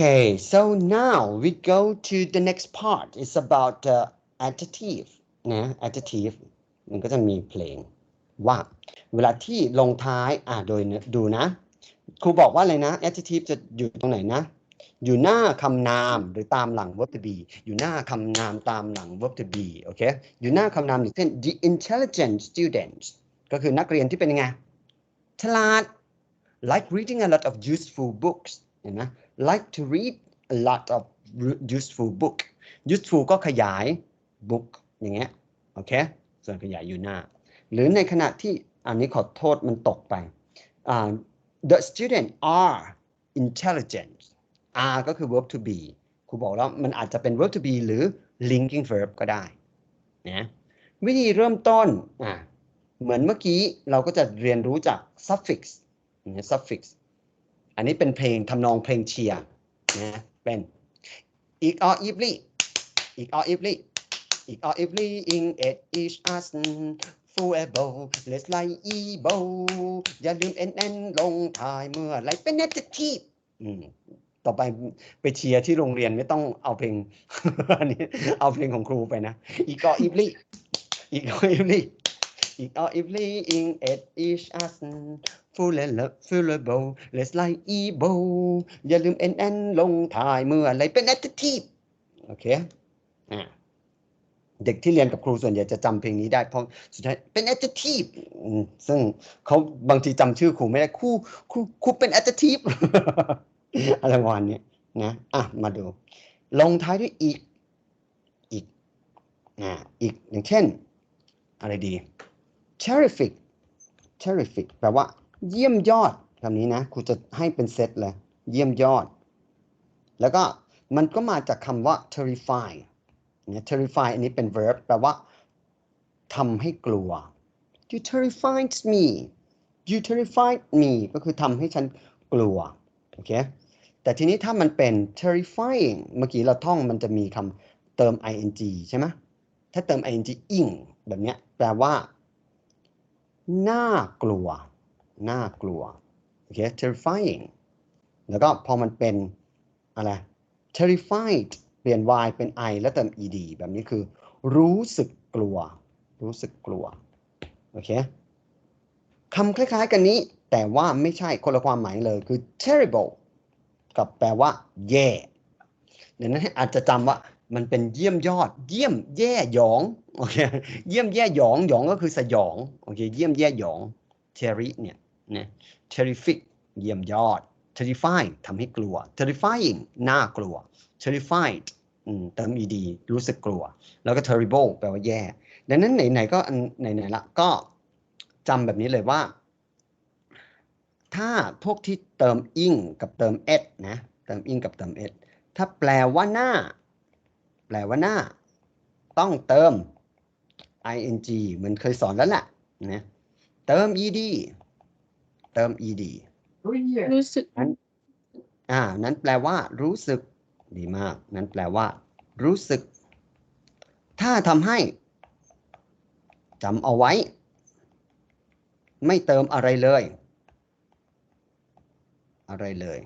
Okay, so now we go to the next part. It's about uh, adjective นะ adjective มันก็จะมีเพลงว่า เวลาที่ลงท้ายอ่าโดยดูนะ ครูบอกว่าอะไรนะ adjective จะอยู่ตรงไหนนะ อยู่หน้าคำนามหรือตามหลัง verb to be อยู่หน้าคำนามตามหลัง verb to be โอเค อยู่หน้าคำนามอย่างเช่น the intelligent students ก็คือนักเรียนที่เป็นยังไง ฉลาด like reading a lot of useful books เห็นไหม like to read a lot of useful book useful ก็ขยาย book อย่างเงี้ยโอเคส่วนขยายอยู่หน้า หรือในขณะที่อันนี้ขอโทษมันตกไปอ่า the student are intelligent are ก็คือ verb to be ครูบอกแล้วมันอาจจะเป็น verb to be หรือ linking verb ก็ได้นะวิธีเริ่มต้นอ่าเหมือนเมื่อกี้เราก็จะเรียนรู้จาก suffix นะ suffix อันนี้เป็นเพลงทำนองเพลงเชียร์นะเป็นอีกอออีฟลี่อีกอออีฟลี่อีกอออีฟลี่ in it each us forever let's like ebo อย่าลืม n n ลงท้ายเมื่อไรเป็น adjective ต่อไปไปเชียร์ที่โรงเรียนไม่ต้องเอาเพลงอันนี้เอาเพลงของครูไปนะอีกออีฟลี่อีกออีฟลี่อีกออีฟลี่ in it each us full and fullable let's like ebo อย่าลืม n n ลงท้ายเมื่ออะไรเป็น adjective โอเคอ่าเด็กที่เรียนกับครูส่วนใหญ่จะจำเพลงนี้ได้เพราะสุดท้ายเป็น adjective ซึ่งเขาบางทีจำชื่อครูไม่ได้ครูครูครูเป็น adjective อะไรประมาณนี้นะอะมาดู ลงท้ายด้วยอีกอีกอ่าอีกอย่างเช่น อะไรดี terrific terrific แปลว่า เยี่ยมยอดคำนี้นะครูจะให้เป็นเซตเลย เยี่ยมยอด แล้วก็มันก็มาจากคำว่า terrify เนี่ย terrify อันนี้เป็น verb แปลว่าทำให้กลัว you terrified me you terrified me ก็คือทำให้ฉันกลัว โอเค แต่ทีนี้ถ้ามันเป็น terrifying เมื่อกี้เราท่องมันจะมีคำเติม ing ใช่ไหมถ้าเติม ing ing แบบนี้แปลว่า น่ากลัว น่ากลัวโอเค terrifying แล้วก็พอมันเป็นอะไร terrified เปลี่ยน y เป็น i แล้วเติม ed แบบนี้คือ รู้สึกกลัว รู้สึกกลัวโอเคคำคล้าย ๆ กันนี้ แต่ว่าไม่ใช่คนละความหมายเลยคือ terrible กับแปลว่า แย่ดังนั้นอาจจะจำว่ามันเป็นเยี่ยมยอด เยี่ยมแย่หยองโอเคเยี่ยมแย่หยองหยองก็คือสยองโอเคเยี่ยมแย่หยอง terry เนี่ย นะ terrific เยี่ยมยอด terrifying ทำให้กลัว terrifying น่ากลัว terrified เติม ed รู้สึกกลัว แล้วก็ terrible แปลว่าแย่ ดังนั้นไหนๆก็อันไหนๆละก็จำแบบนี้เลยว่า ถ้าพวกที่เติม ing กับเติม ed นะ เติม ing กับเติม ed ถ้าแปลว่าหน้า แปลว่าหน้า ต้องเติม ing เหมือนเคยสอนแล้วแหละนะเติม ed เติม ed รู้สึกอ่า นั้นแปลว่า รู้สึก ดีมาก นั้นแปลว่า รู้สึก ถ้าทำให้จำเอาไว้ ไม่เติมอะไรเลย อะไรเลย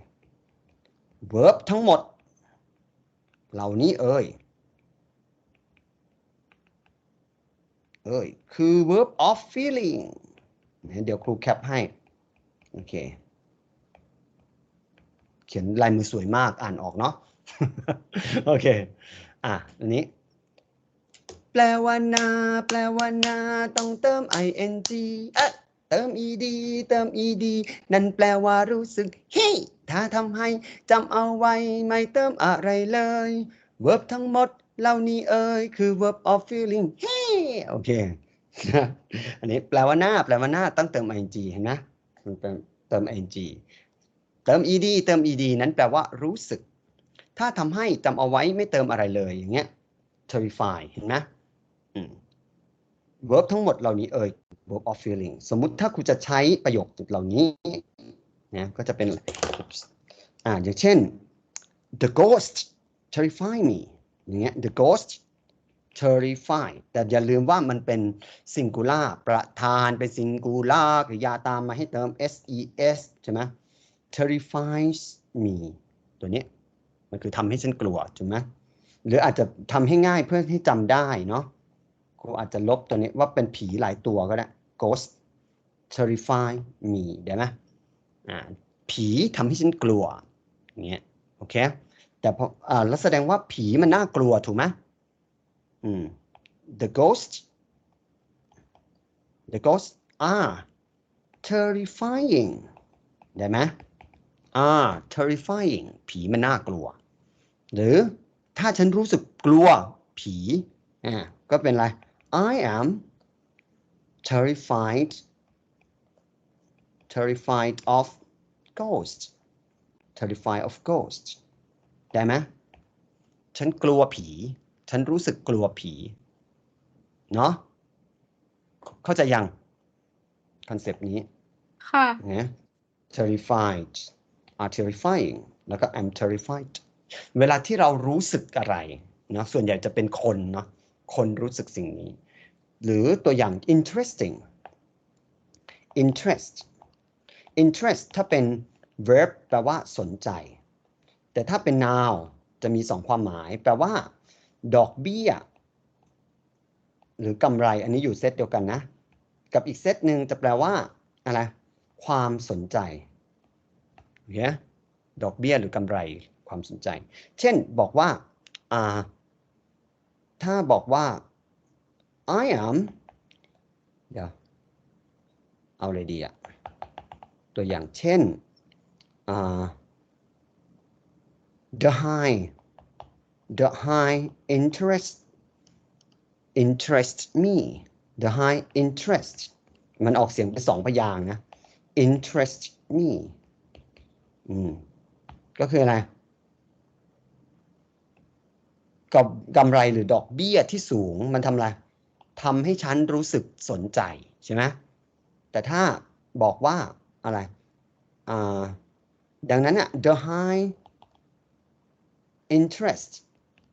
verb ทั้งหมด เหล่านี้เอ่ย เอ่ย คือ verb of feeling เดี๋ยวครูแคปให้ โอเค เขียนลายมือสวยมากอ่านออกเนาะโอเค อะอันนี้ แปลว่านา แปลว่านา ต้องเติม ing เอ๊ะเติม ed เติม ed นั่นแปลว่ารู้สึกเฮ้ถ้าทำให้จำเอาไว้ไม่เติมอะไรเลย verb ทั้งหมดเหล่านี้เอ่ยคือ verb of feeling เฮ้โอเค อันนี้แปลว่าหน้า แปลว่าหน้าต้องเติม ing เห็นนะมั นเป็นเติม ing เติม ed เติม ed นั้นแปลว่ารู้สึก ถ้าทำให้จำเอาไว้ไม่เติมอะไรเลยอย่างเงี้ย terrify เห็นไหมอืม verb ทั้งหมดเหล่านี้เอ่ย verb of feeling สมมุติถ้าคุณจะใช้ประโยคเหล่านี้นะก็จะเป็นอ่าอย่างเช่น the ghost terrify me อย่างเงี้ย the ghost terrify แต่อย่าลืมว่ามันเป็น singular ประธานเป็น singular กริยาตามมาให้เติม ses ใช่ไหม terrifies me ตัวนี้มันคือทำให้ฉันกลัวถูกไหมหรืออาจจะทำให้ง่ายเพื่อให้จำได้เนาะครูอาจจะลบตัวนี้ว่าเป็นผีหลายตัวก็ได้ ghost terrify me ได้ไหมอ่าผีทำให้ฉันกลัวอย่างเงี้ยโอเคแต่พออ่าแล้วแสดงว่าผีมันน่ากลัวถูกไหม the ghosts the ghosts are terrifying ได้ไหม are terrifying ผีมันน่ากลัว หรือถ้าฉันรู้สึกกลัวผีอ่าก็เป็นไร I am terrified terrified of ghosts terrified of ghosts ได้ไหมฉันกลัวผี ฉันรู้สึกกลัวผี เนาะเข้าใจยังคอนเซปต์นี้ ค่ะนะ terrified are terrifying แล้วก็ I'm terrified เวลาที่เรารู้สึกอะไรนะส่วนใหญ่จะเป็นคนเนาะคนรู้สึกสิ่งนี้ หรือตัวอย่าง interesting interest interest ถ้าเป็น verb แปลว่าสนใจ แต่ถ้าเป็น noun จะมีสองความหมาย แปลว่า ดอกเบี้ย หรือกำไรอันนี้อยู่เซตเดียวกันนะ กับอีกเซตหนึ่งจะแปลว่าอะไรความสนใจเคดอกเบี้ยหรือกำไรความสนใจ เช่นบอกว่าถ้าบอกว่า I am เดี๋ยวเอาเลยดีอะตัวอย่างเช่น the high the high interest interest me the high interest มันออกเสียงเป็นสองพยางนะ interest me อืมก็คืออะไรกับกำไรหรือดอกเบี้ยที่สูงมันทำอะไรทำให้ฉันรู้สึกสนใจใช่ไหมแต่ถ้าบอกว่าอะไรอ่าดังนั้นอะ the high interest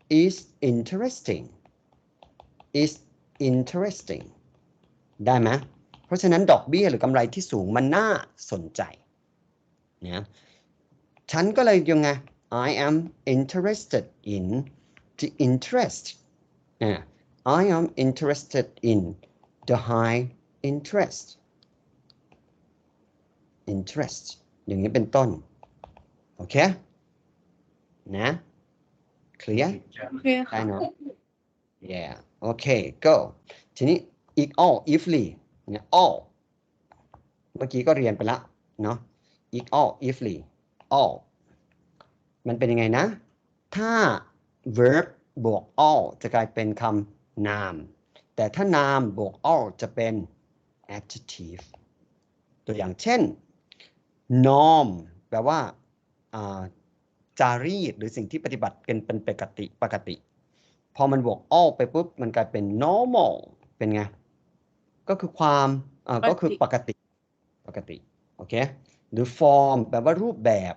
is interesting is interesting ได้ไหมเพราะฉะนั้นดอกเบี้ยหรือกำไรที่สูงมันน่าสนใจนะฉันก็เลยยังไง I am interested in the interest อ่า I am interested in the high interest interest อย่างนี้เป็นต้น โอเค นะ clear โอเคได้ค่ะเนอะ yeah โอเค go ทีนี้อีก all ifly เนี่ย all เมื่อกี้ก็เรียนไปแล้วเนาะอีก all ifly all มันเป็นยังไงนะ ถ้า verb บวก all จะกลายเป็นคำนาม แต่ถ้านามบวก all จะเป็น adjective ตัวอย่างเช่น norm แปลว่าอ่า จารีตหรือสิ่งที่ปฏิบัติกันเป็นปกติปกติ พอมันบวก all ไปปุ๊บมันกลายเป็น normal เป็นไง ก็คือความอ่าก็คือปกติปกติโอเคหรือ form แปลว่ารูปแบบ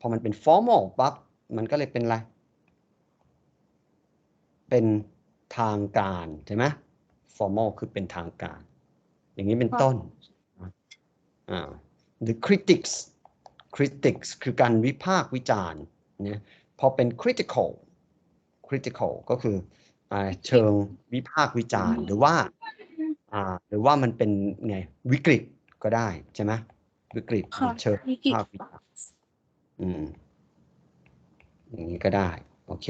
พอมันเป็น formal ปั๊บมันก็เลยเป็นอะไร เป็นทางการใช่ไหม formal คือเป็นทางการ อย่างนี้เป็นต้นอ่าหรือ critics critics คือการวิพากษ์วิจารณ์นะพอเป็น critical critical ก็คืออ่าเชิงวิพากษ์วิจารณ์ หรือว่าอ่าหรือว่ามันเป็นไงวิกฤตก็ได้ใช่ไหมวิกฤตหรือค่ะเชิงวิวิกฤตพากษ์วิจารณ์อืมอย่างนี้ก็ได้ โอเค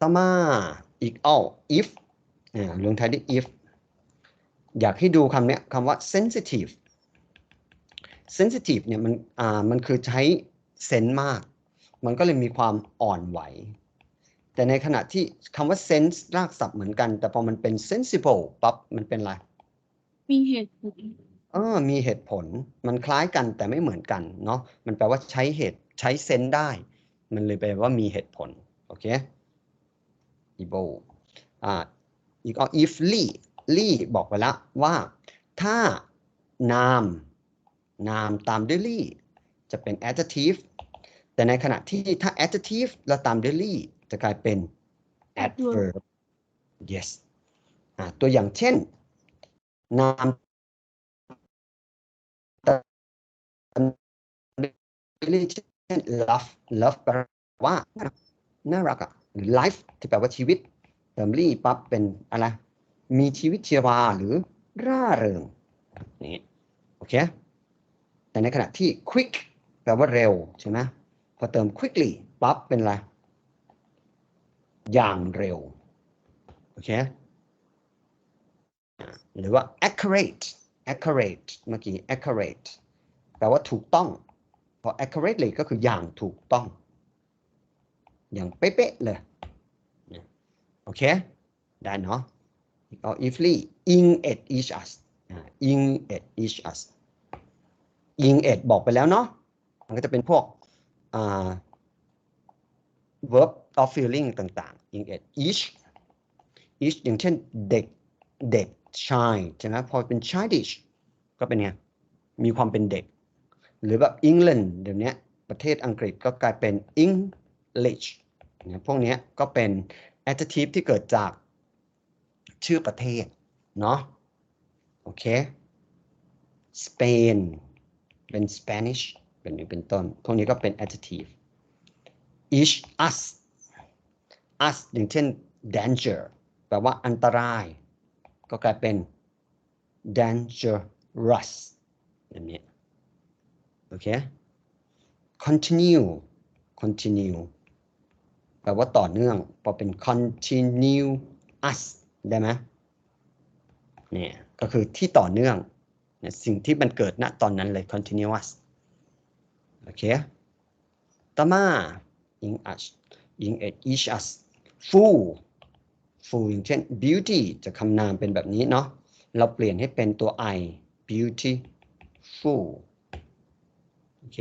ต่อมาอีกอ้อ if อ่าลงท้ายด้วย if อยากให้ดูคำเนี้ยคำว่า sensitive sensitive เนี่ยมันอ่ามันคือใช้เซนส์มาก มันก็เลยมีความอ่อนไหว แต่ในขณะที่คำว่า sense รากศัพท์เหมือนกัน แต่พอมันเป็น sensible ปั๊บมันเป็นอะไร มีเหตุผลเออมีเหตุผลมันคล้ายกันแต่ไม่เหมือนกันเนาะมันแปลว่าใช้เหตุใช้เซนส์ได้ มันเลยแปลว่ามีเหตุผล โอเค able อ่าอีกอะ if ly ly บอกไปแล้วว่าถ้านาม นามตามด้วย ly จะเป็น adjective แต่ในขณะที่ถ้า adjective แล้วตามด้วย ly จะกลายเป็น adverb yes อ่าตัวอย่างเช่น นามตามด้วย ly น love love แปลว่าน่ารักอะหรือ life ที่แปลว่าชีวิตเติมลี่ปั๊บเป็นอะไรมีชีวิตชีวาหรือร่าเริงอย่างนี้โอเค แต่ในขณะที่ quick แปลว่าเร็วใช่ไหมพอเติม quickly ปั๊บเป็นอะไร อย่างเร็ว โอเค หรือว่า accurate accurate เมื่อกี้ accurate แปลว่าถูกต้องพอ accurately ก็คืออย่างถูกต้อง อย่างเป๊ะๆเลย โอเค ได้เนาะอา ifly in at each us in at each us ing at บอกไปแล้วเนาะมันก็จะเป็นพวกอ่า verb of feeling ต่างๆ ing at each each อย่างเช่นเด็กเด็ก child ใช่ไหมพอเป็น childish ก็เป็นไง มีความเป็นเด็ก หรือแบบ England เดี๋ยวนี้ประเทศอังกฤษก็กลายเป็น English นะพวกนี้ก็เป็น adjective ที่เกิดจากชื่อประเทศ เนาะโอเค Spain เปน เป็น Spanish เป็นนี้เป็นต้น พวกนี้ก็เป็น adjective each us us อย่างเช่น danger แปลว่าอันตราย ก็กลายเป็น dangerous แบบนี้โอเค continue continue แปลว่าต่อเนื่อง พอเป็น continuous ได้ไหมเนี่ย ก็คือที่ต่อเนื่อง สิ่งที่มันเกิดณตอนนั้นเลย continuous โอเคต่อมา in us in at each us full full อย่างเช่น beauty จะคำนามเป็นแบบนี้เนาะเราเปลี่ยนให้เป็นตัว i beautiful โอเค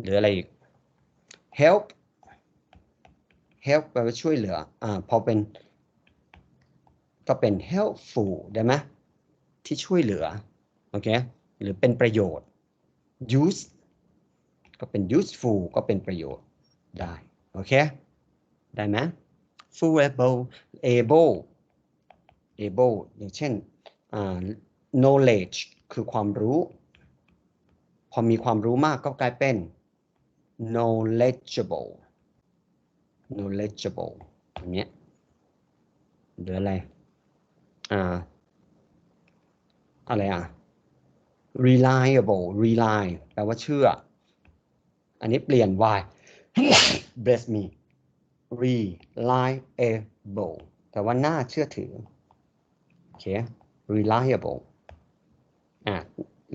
หรืออะไรอีก help help แปลว่าช่วยเหลืออ่าพอเป็นก็เป็น helpful ได้ไหม ที่ช่วยเหลือโอเคหรือเป็นประโยชน์ use ก็เป็น useful ก็เป็นประโยชน์ได้โอเคได้ไหม full able able able อย่างเช่น knowledge คือความรู้ พอมีความรู้มากก็กลายเป็น knowledgeable knowledgeable อย่างเนี้ยหรืออะไรอ่า อะไรอะ reliable rely แปลว่าเชื่อ อันนี้เปลี่ยน y bless me reliable แต่ว่าน่าเชื่อถือ โอเค reliable อ่า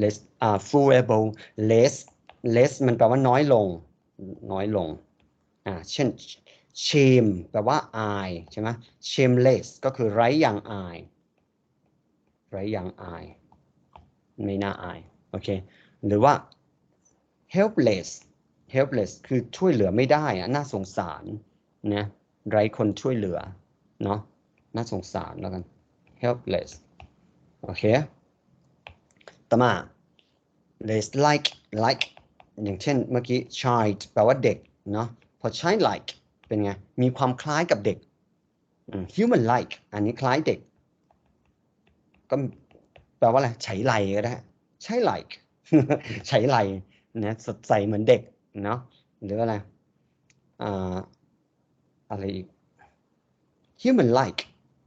less อ่า fullable less less มันแปลว่าน้อยลง น้อยลง อ่า เช่น shame แปลว่าอายใช่ไหม shameless ก็คือไร้อย่างอาย ไร้อย่างอาย ไม่น่าอายโอเคหรือว่า helpless helpless คือช่วยเหลือไม่ได้อะน่าสงสารนะไร้คนช่วยเหลือเนาะน่าสงสารแล้วกัน helpless โอเคต่อมา less like like อย่างเช่นเมื่อกี้ child แปลว่าเด็กเนาะพอใช้ like เป็นไง มีความคล้ายกับเด็ก human like อันนี้คล้ายเด็ก ก็ แปลว่าอะไรใช้ไหลก็ได้ใช้ like ใช้ไหลนะสดใสเหมือนเด็กเนาะหรืออะไรอ่าอะไรอีก human like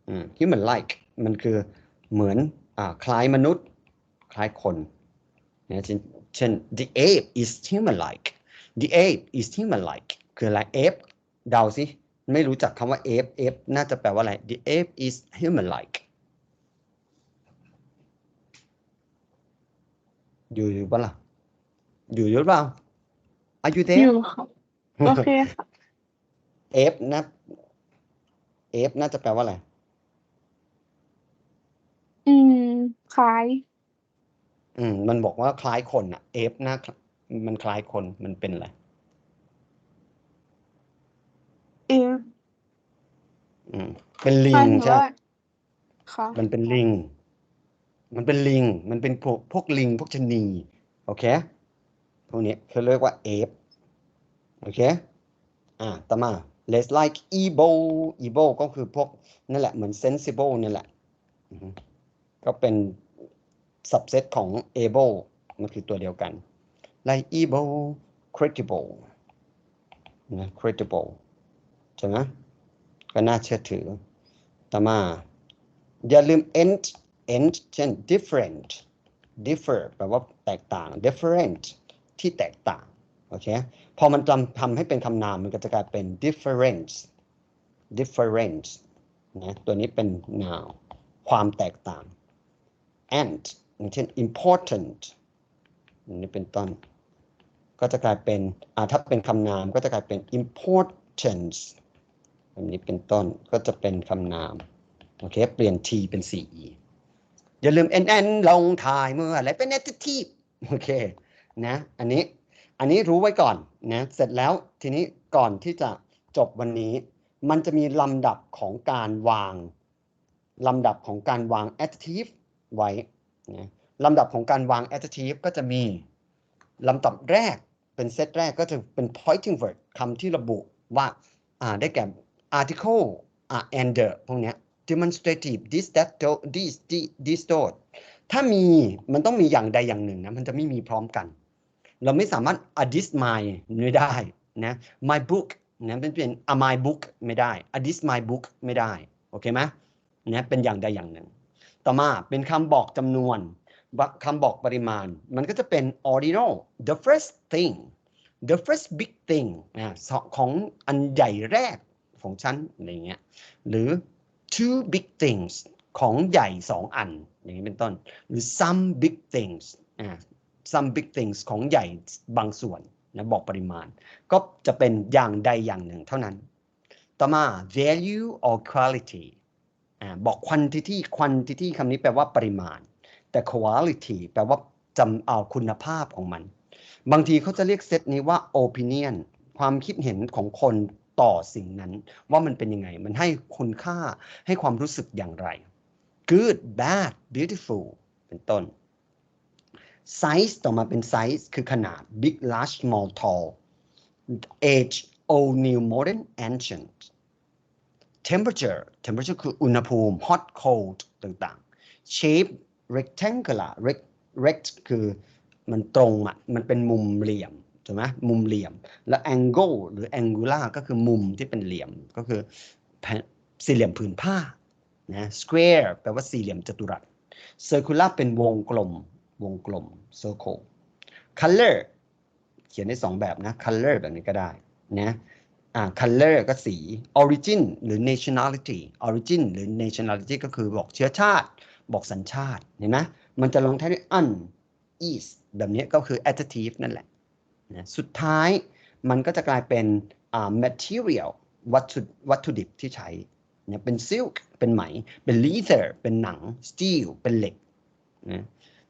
อืม human like มันคือเหมือนอ่าคล้ายมนุษย์ คล้ายคนนะเช่นเช่น the ape is human like the ape is human like คืออะไร ape เดาสิ ไม่รู้จักคำว่า ape ape น่าจะแปลว่าอะไร the ape is human like อยู่อยู่ปะล่ะ อยู่อยู่หรือเปล่า Are you อ there ยู่ค่ะโอเคค่ะ F นะ F น่าจะแปลว่าอะไร อืม คล้าย อืม มันบอกว่าคล้ายคนอะ F น่ามันคล้ายคนมันเป็นอะไรเอออืม เป็นลิคล้ายงหรือใช่ไหมว่าค่ะ มันเป็นลิง มันเป็นลิง มันเป็นพวกพวกลิง พวกชนีโอเคพวกนี้เขาเรียกว่า F โอเคอ่าต่อมา less like evil evil ก็คือพวกนั่นแหละเหมือน sensible นี่แหละก็เป็น subset ของ able มันคือตัวเดียวกัน like evil credible นะ credible ใช่ไหมก็น่าเชื่อถือ ต่อมา อย่าลืม end end เช่น different differ แปลว่าแตกต่าง different ที่แตกต่างโอเคพอมันทำทำให้เป็นคำนามมันก็จะกลายเป็น difference difference นะตัวนี้เป็น noun ความแตกต่าง and อย่างเช่น important นนี้เป็นต้น ก็จะกลายเป็นอ่าถ้าเป็นคำนามก็จะกลายเป็น importance อันนี้เป็นต้นก็จะเป็นคำนาม โอเค เปลี่ยน t เป็น ce อย่าลืม nn ลงท้ายเมื่ออะไรเป็น adjective โอเคนะอันนี้อันนี้รู้ไว้ก่อนนะเสร็จแล้วทีนี้ก่อนที่จะจบวันนี้ มันจะมีลำดับของการวางลำดับของการวาง adjective ไว้นะลำดับของการวาง adjective ก็จะมีลำดับแรกเป็นเซตแรกก็จะเป็น pointing word คำที่ระบุว่าได้แก่ article อ่า and the พวกเนี้ย demonstrative this that this this this those ถ้ามีมันต้องมีอย่างใดอย่างหนึ่งนะ มันจะไม่มีพร้อมกัน เราไม่สามารถ a this my ไม่ได้นะ my book นะเป็นเป็น a my book ไม่ได้ a this my book ไม่ได้ โอเคไหมนะเป็นอย่างใดอย่างหนึ่ง ต่อมาเป็นคำบอกจำนวนคำบอกปริมาณ มันก็จะเป็น ordinal the first thing the first big thing นะของอันใหญ่แรกของฉันอะไรเงี้ยหรือ two big things ของใหญ่สองอัน อย่างนี้เป็นต้น หรือ some big things อ่า some big things ของใหญ่บางส่วนนะบอกปริมาณ ก็จะเป็นอย่างใดอย่างหนึ่งเท่านั้น ต่อมา value or quality อ่าบอก quantity quantity คำนี้แปลว่าปริมาณ แต่ quality แปลว่าจำเอาคุณภาพของมัน บางทีเขาจะเรียกเซตนี้ว่า opinion ความคิดเห็นของคน ต่อสิ่งนั้น ว่ามันเป็นยังไง มันให้คุณค่าให้ความรู้สึกอย่างไร good bad beautiful เป็นต้น size ต่อมาเป็น size คือขนาด big large small tall age old new modern ancient temperature temperature คืออุณหภูมิ hot cold ต่างๆ shape rectangular rect rect คือมันตรงอะ มันเป็นมุมเหลี่ยม ถูกไหมมุมเหลี่ยม และ angle หรือ angular ก็คือมุมที่เป็นเหลี่ยมก็คือสี่เหลี่ยมผืนผ้านะ square แปลว่าสี่เหลี่ยมจัตุรัส circular เป็นวงกลม วงกลม circle color เขียนได้สองแบบนะ color แบบนี้ก็ได้นะอ่า color ก็สี origin หรือ nationality origin หรือ nationality ก็คือบอกเชื้อชาติ บอกสัญชาติเห็นไหมมันจะลงท้ายด้วย un is แบบนี้ก็คือ adjective นั่นแหละ นะสุดท้ายมันก็จะกลายเป็นอ่า material วัตถุวัตถุดิบที่ใช้เนี่ยเป็น silk เป็นไหม เป็น leather เป็นหนัง steel เป็นเหล็กนะ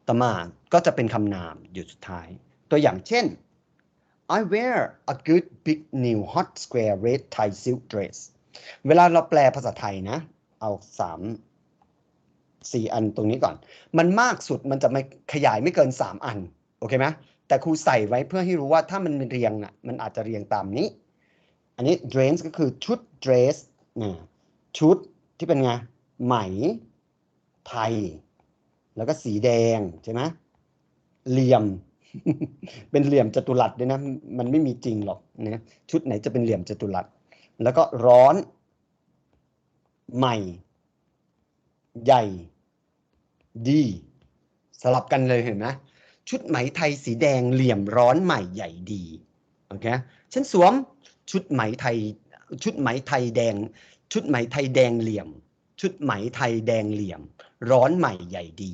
ต่อมาก็จะเป็นคำนามอยู่สุดท้าย ตัวอย่างเช่น I wear a good big new hot square red Thai silk dress เวลาเราแปลภาษาไทยนะ เอาสามสี่อันตรงนี้ก่อน มันมากสุดมันจะไม่ขยายไม่เกินสามอัน โอเคไหม แต่ครูใส่ไว้เพื่อให้รู้ว่าถ้ามันเรียงอะมันอาจจะเรียงตามนี้ อันนี้ dress ก็คือชุด dress นะชุดที่เป็นไงไหม ไทย แล้วก็สีแดงใช่ไหมเหลี่ยม เป็นเหลี่ยมจัตุรัสด้วยนะ มันไม่มีจริงหรอกนะชุดไหนจะเป็นเหลี่ยมจัตุรัส แล้วก็ร้อน ใหม่ ใหญ่ ดี สลับกันเลยเห็นไหม ชุดไหมไทยสีแดงเหลี่ยมร้อนใหม่ใหญ่ดีโอเคฉันสวมชุดไหมไทยชุดไหมไทยแดง ชุดไหมไทยแดงเหลี่ยม ชุดไหมไทยแดงเหลี่ยม ร้อนใหม่ใหญ่ดี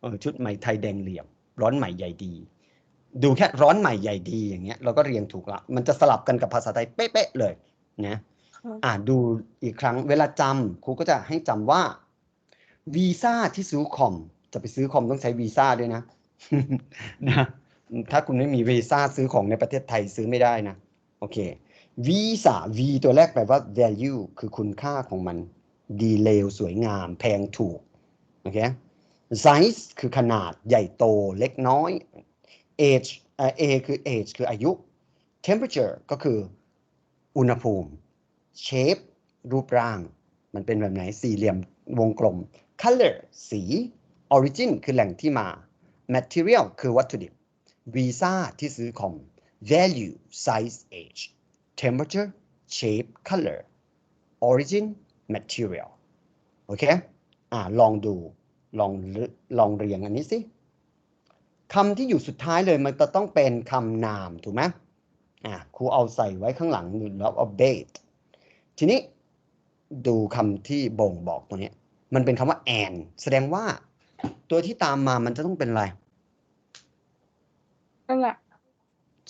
เออชุดไหมไทยแดงเหลี่ยม ร้อนใหม่ใหญ่ดี ดูแค่ร้อนใหม่ใหญ่ดีอย่างเงี้ยเราก็เรียงถูกละมันจะสลับกันกับภาษาไทยเป๊ะๆเลยนะค่ะอ่าดูอีกครั้งเวลาจำครูก็จะให้จำว่าวีซ่าที่ซื้อคอมจะไปซื้อคอมต้องใช้วีซ่าด้วยนะ นะถ้าคุณไม่มีวีซ่าซื้อของในประเทศไทยซื้อไม่ได้นะ โอเควีซ่า V ตัวแรกแปลว่า value คือคุณค่าของมัน ดีเลวสวยงาม แพงถูก โอเค size คือขนาดใหญ่โตเล็กน้อย age เอ่อ A คือ age คืออายุ temperature ก็คืออุณหภูมิ shape รูปร่าง มันเป็นแบบไหนสี่เหลี่ยมวงกลม color สี origin คือแหล่งที่มา material คือวัตถุดิบ visa ที่ซื้อคอม value size age temperature shape color origin material โอเค อ่า ลองดู ลอง ลองเรียงอันนี้สิคำที่อยู่สุดท้ายเลยมันจะต้องเป็นคำนาม ถูกไหมอ่าครูเอาใส่ไว้ข้างหลังแล้วเอา bait ทีนี้ดูคำที่บ่งบอกตัวนี้ มันเป็นคำว่า and แสดงว่า ตัวที่ตามมามันจะต้องเป็นอะไรนั่นแหละ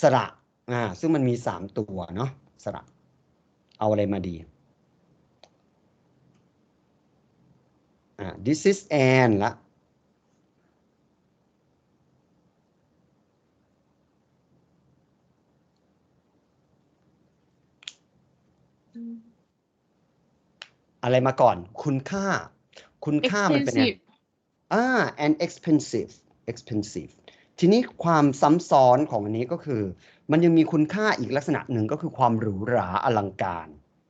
สระอ่าซึ่งมันมีสามตัวเนาะสระ เอาอะไรมาดีอ่า this is an ละอะไรมาก่อน คุณค่า คุณค่ามันเป็นไง expensive อ่า and expensive expensive ทีนี้ความซ้ำซ้อนของอันนี้ก็คือ มันยังมีคุณค่าอีกลักษณะหนึ่งก็คือความหรูหราอลังการ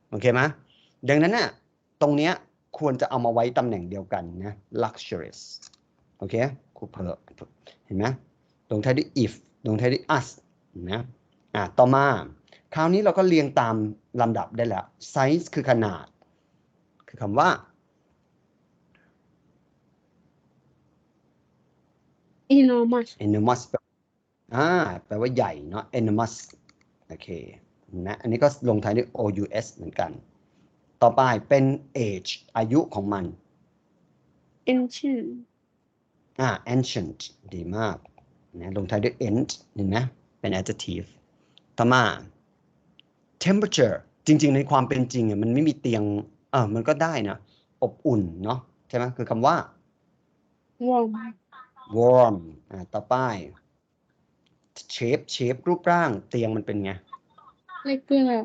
โอเคไหมดังนั้นน่ะตรงเนี้ยควรจะเอามาไว้ตำแหน่งเดียวกันนะ luxurious โอเคครูเพอเห็นไหมลงท้ายด้วย if ลงท้ายด้วย us เห็นไหมอ่าต่อมา คราวนี้เราก็เรียงตามลำดับได้แล้ว size คือขนาด คือคำว่า enormous enormous แปลอ่าแปลว่าใหญ่เนาะ enormous โอเคนะอันนี้ก็ลงท้ายด้วย ous เหมือนกัน ต่อไปเป็น age อายุของมัน ancient อ่า ancient ดีมากนะลงท้ายด้วย ent เห็นไหมเป็น adjective ต่อมา temperature จริง ๆ ในความเป็นจริงอะมันไม่มีเตียงเออมันก็ได้นะ อบอุ่นเนาะใช่ไหมคือคำว่า warm warm อ่าต่อไป shape shape รูปร่างเตียงมันเป็นไง regular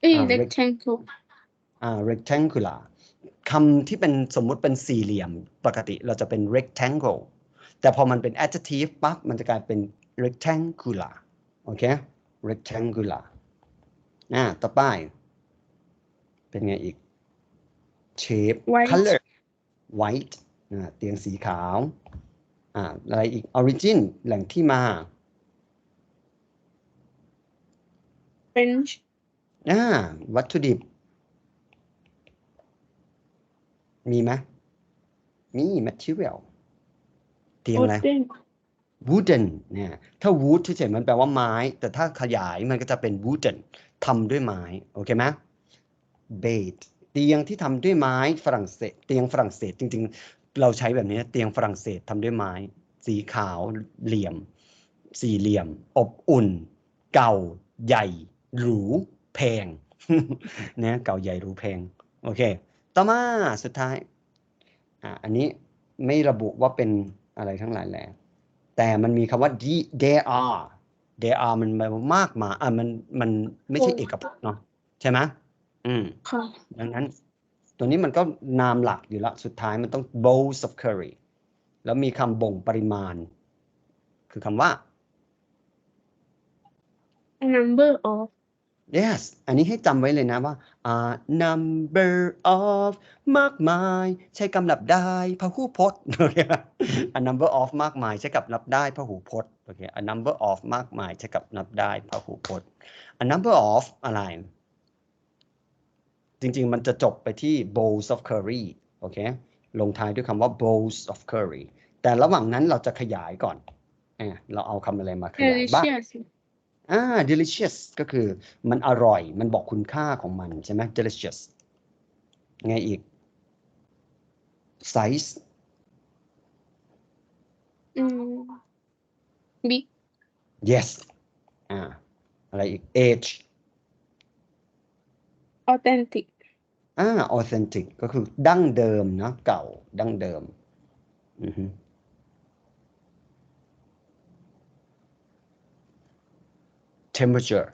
เอ้ย อ่า rectangle อ่า rectangular คำที่เป็นสมมุติเป็นสี่เหลี่ยมปกติเราจะเป็น rectangle แต่พอมันเป็น adjective ปั๊บมันจะกลายเป็น rectangular โอเค rectangular อ่าต่อไป เป็นไงอีก shape White color white อ่าเตียงสีขาว อ่าอะไรอีก origin แหล่งที่มา French อ่าวัตถุดิบ มีไหมมี material เตียงอะไร wooden wooden เนี่ยถ้า wood เฉยๆมันแปลว่าไม้ แต่ถ้าขยายมันก็จะเป็น wooden ทำด้วยไม้ โอเคไหม bed เตียงที่ทำด้วยไม้ฝรั่งเศส เตียงฝรั่งเศสจริง ๆ เราใช้แบบนี้เตียงฝรั่งเศสทำด้วยไม้ สีขาวเหลี่ยม สี่เหลี่ยม อบอุ่น เก่า ใหญ่ หรู แพงเนี่ยเก่าใหญ่หรูแพง โอเค ต่อมาสุดท้ายอ่าอันนี้ไม่ระบุว่าเป็นอะไรทั้งหลายแหละแต่มันมีคำว่า the- there are there are มันแปลว่ามากมายอะมันมันไม่ใช่โอ้เอกพจน์เนาะใช่ไหมอืมค่ะดังนั้น ตัวนี้มันก็นามหลักอยู่แล้วสุดท้ายมันต้อง bowls of curry แล้วมีคำบ่งปริมาณ คือคำว่า number of yes อันนี้ให้จำไว้เลยนะว่า a number of มากมาย ใช้กำลับได้พหูพจน์โอเค a number of มากมายใช้กับนับได้พหูพจน์โอเค a number of มากมายใช้กับนับได้พหูพจน์ a number of อะไร จริง ๆ มันจะจบไปที่ bowls of curry โอเค ลงท้ายด้วยคำว่า bowls of curry แต่ระหว่างนั้นเราจะขยายก่อนอะเราเอาคำอะไรมาขยายบ้าง delicious อ่า delicious ก็คือมันอร่อย มันบอกคุณค่าของมันใช่ไหม delicious ไงอีก size อืม big yes อ่า อะไรอีก age authentic อ่า authentic ก็คือดั้งเดิมเนาะเก่าดั้งเดิมอือฮึ temperature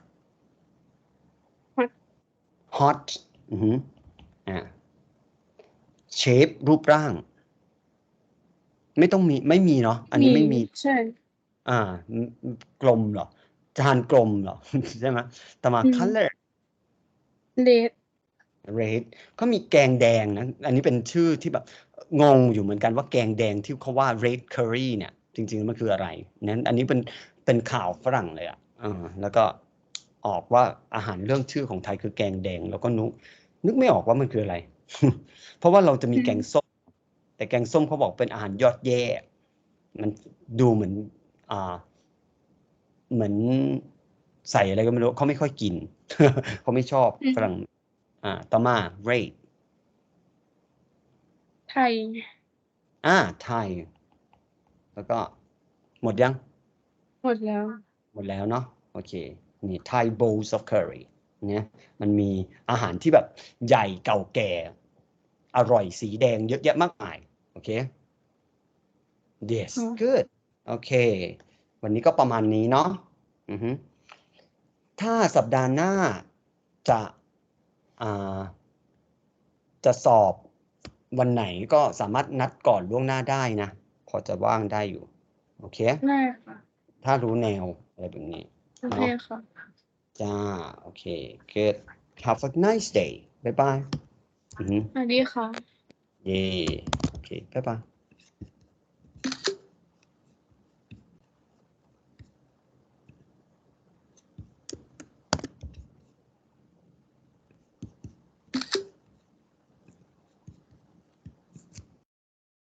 Hot hot อือฮึอ่า shape รูปร่าง ไม่ต้องมีไม่มีเนาะอันนี้ไม่มี ใช่ อ่า กลมเหรอ จานกลมเหรอ ใช่ไหมต่อมาอืม color red red ก็มีแกงแดงนะอันนี้เป็นชื่อที่แบบงงอยู่เหมือนกันว่าแกงแดงที่เขาว่า red curry เนี่ยจริงๆมันคืออะไรนั้นอันนี้เป็นเป็นข่าวฝรั่งเลยอะอ่าแล้วก็ออกว่าอาหารเรื่องชื่อของไทยคือแกงแดง แล้วก็นุกนึกไม่ออกว่ามันคืออะไร เพราะว่าเราจะมีอืมแกงส้ม แต่แกงส้มเขาบอกเป็นอาหารยอดแย่ มันดูเหมือนอ่าเหมือนใส่อะไรก็ไม่รู้เขาไม่ค่อยกินเขาไม่ชอบอืมฝรั่ง อ่าต่อมา rate ไทย อ่า ไทย แล้วก็หมดยัง หมดแล้ว หมดแล้วเนาะโอเค นี่ Thai bowls of curry เนี่ยมันมีอาหารที่แบบใหญ่เก่าแก่ อร่อยสีแดงเยอะแยะมากมาย โอเค yes อืม good โอเค วันนี้ก็ประมาณนี้เนาะอือฮึถ้าสัปดาห์หน้าจะอ่า จะสอบวันไหนก็สามารถนัดก่อนล่วงหน้าได้นะ พอจะว่างได้อยู่ โอเคได้ค่ะ ถ้ารู้แนวอะไรแบบนี้ โอเคค่ะ จ้า โอเค good have a nice day บ๊ายบายอือหือสวัสดีค่ะ เย่โอเค บ๊ายบาย